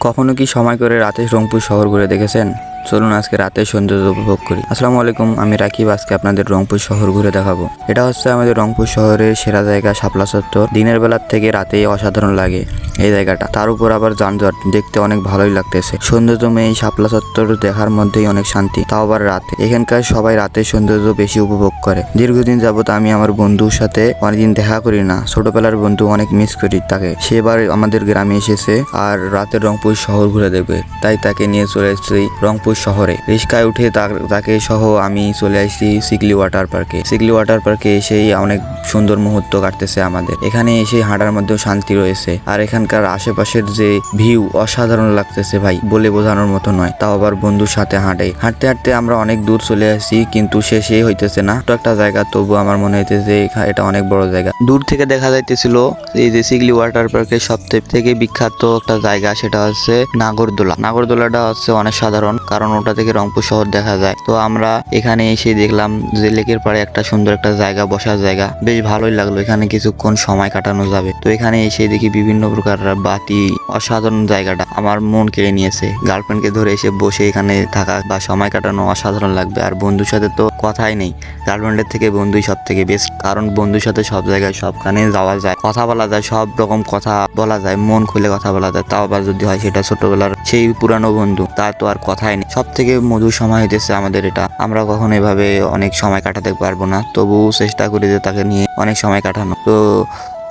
কখনো কি সময় করে রাতে রংপুর শহর ঘুরে দেখেছেন? চলুন আজকে রাতের সৌন্দর্য উপভোগ করি। আসসালামু আলাইকুম, আমি রাকিব, আজকে আপনাদের রংপুর শহর ঘুরে দেখাবো। এটা হচ্ছে আমাদের রংপুর শহরের সেরা জায়গা, শাপলা চত্বর। দিনের বেলার থেকে রাতে অসাধারণ লাগে এই জায়গাটা। তার উপর আবার যানজট, দেখতে অনেক ভালোই লাগতেছে। সৌন্দর্যময় এই শাপলা চত্বর দেখার মধ্যেই অনেক শান্তি, তাও আবার রাতে। এখানকার সবাই রাতের সৌন্দর্য বেশি উপভোগ করে। দীর্ঘদিন যাবত আমি আমার বন্ধুর সাথে অনেকদিন দেখা করি না। ছোটবেলার বন্ধু অনেক মিস করি তাকে। সেবার আমাদের গ্রামে এসেছে আর রাতের রংপুর শহর ঘুরে দেখবে। তাই তাকে নিয়ে চলে এসেছি রংপুর শহরে। রিস্কায় উঠে তাক- সহ আমি চলে আসছি সিগলি ওয়াটার পার্কে। সিগলি ওয়াটার পার্কে এসেই অনেক সুন্দর মুহূর্ত কাটতেছে আমাদের। এখানে এসে হাঁটার মধ্যেও শান্তি রয়েছে। আর এখানকার আশেপাশের যে ভিউ অসাধারণ লাগতেছে ভাই, বলে বোঝানোর মতো নয়। তাও আবার বন্ধুর সাথে হাঁটে। হাঁটতে হাঁটতে আমরা অনেক দূর চলে আসছি, কিন্তু শেষে হইতেছে না। তো একটা জায়গা তবু আমার মনে হইতেছে এটা অনেক বড় জায়গা। দূর থেকে দেখা যাইতেছিল এই যে সিগলি ওয়াটার পার্কের সব থেকে বিখ্যাত একটা জায়গা, সেটা হচ্ছে নাগরদোলা। নাগরদোলাটা হচ্ছে অনেক সাধারণ কারণ ওটা থেকে রংপুর শহর দেখা যায়। তো আমরা এখানে এসে দেখলাম যে লেকের পাড়ে একটা সুন্দর একটা জায়গা, বসার জায়গা। বেশ ভালোই লাগল, এখানে কিছুক্ষণ সময় কাটানো যাবে। তো এখানে এসে দেখি বিভিন্ন প্রকার বাতি, অসাধারণ জায়গাটা। আমার মন কেড়ে নিয়েছে। গার্লফ্রেন্ডকে ধরে এসে বসে এখানে থাকা বা সময় কাটানো অসাধারণ লাগবে। আর বন্ধুর সাথে তো কথাই নেই। গার্লফ্রেন্ডের থেকে বন্ধুই সব থেকে বেস্ট কারণ বন্ধুর সাথে সব জায়গায় সবখানে যাওয়া যায়। কথা বলা যায়, সব রকম কথা বলা যায়। মন খুলে কথা বলা যায়। তাও আবার যদি হয় সেটা ছোটবেলার সেই পুরানো বন্ধু, তার তো আর কথাই নেই। সব থেকে মধুর সময় হইতেছে আমাদের এটা। আমরা কখনো এভাবে অনেক সময় কাটাতে পারব না। তবুও চেষ্টা করি যে তাকে নিয়ে অনেক সময় কাটানো। তো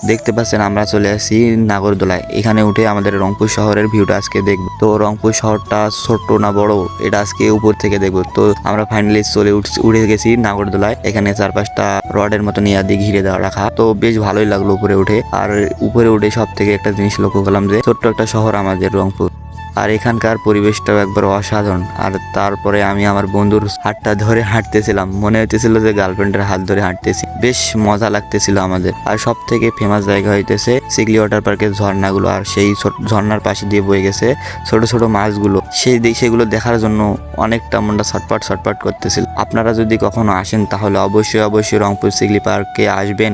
দেখতে পাচ্ছেন আমরা চলে আসি নাগরদোলায়। এখানে উঠে আমাদের রংপুর শহরের ভিউটা আজকে দেখব। তো রংপুর শহরটা ছোট্ট না বড়, এটা আজকে উপর থেকে দেখব। তো আমরা ফাইনালি চলে উঠছি- উঠে গেছি নাগরদোলায়। এখানে চার পাঁচটা রডের মতো নিয়ে দিয়ে ঘিরে দেওয়া রাখা। তো বেশ ভালোই লাগল উপরে উঠে। আর উপরে উঠে সব থেকে একটা জিনিস লক্ষ্য করলাম যে ছোট্ট একটা শহর আমাদের রংপুর। আর এখানকার পরিবেশটাও একবার অসাধারণ। আর তারপরে আমি আমার বন্ধুর হাতটা ধরে হাঁটতেছিলাম। মনে হইতেছিল যে গার্লফ্রেন্ডের হাত ধরে হাঁটতেছি। বেশ মজা লাগতেছিল আমাদের। আর সব থেকে ফেমাস জায়গা হইতেছে সিগলি ওয়াটার পার্কের ঝর্ণাগুলো। আর সেই ঝর্ণার পাশে দিয়ে বয়ে গেছে ছোট ছোট মাছগুলো। সেই সেগুলো দেখার জন্য অনেকটা মনটা ছটপট ছটপট করতেছিল। আপনারা যদি কখনো আসেন তাহলে অবশ্যই অবশ্যই রংপুর সিগলি পার্কে আসবেন।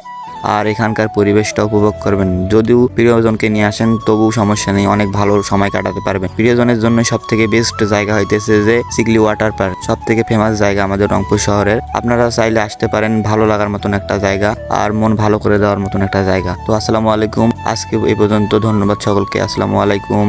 আর এখানকার পরিবেশটা উপভোগ করবেন। যদিও প্রিয়জনকে নিয়ে আসেন, তবুও সমস্যা নেই, অনেক ভালো সময় কাটাতে পারবেন। প্রিয়জনের জন্য সব থেকে বেস্ট জায়গা হইতেছে যে সিগলি ওয়াটার পার্ক সব থেকে ফেমাস জায়গা আমাদের রংপুর শহরের। আপনারা চাইলে আসতে পারেন, ভালো লাগার মতন একটা জায়গা আর মন ভালো করে দেওয়ার মতন একটা জায়গা। তো আসসালামু আলাইকুম, আজকে এই পর্যন্ত, ধন্যবাদ সকলকে, আসসালামু আলাইকুম।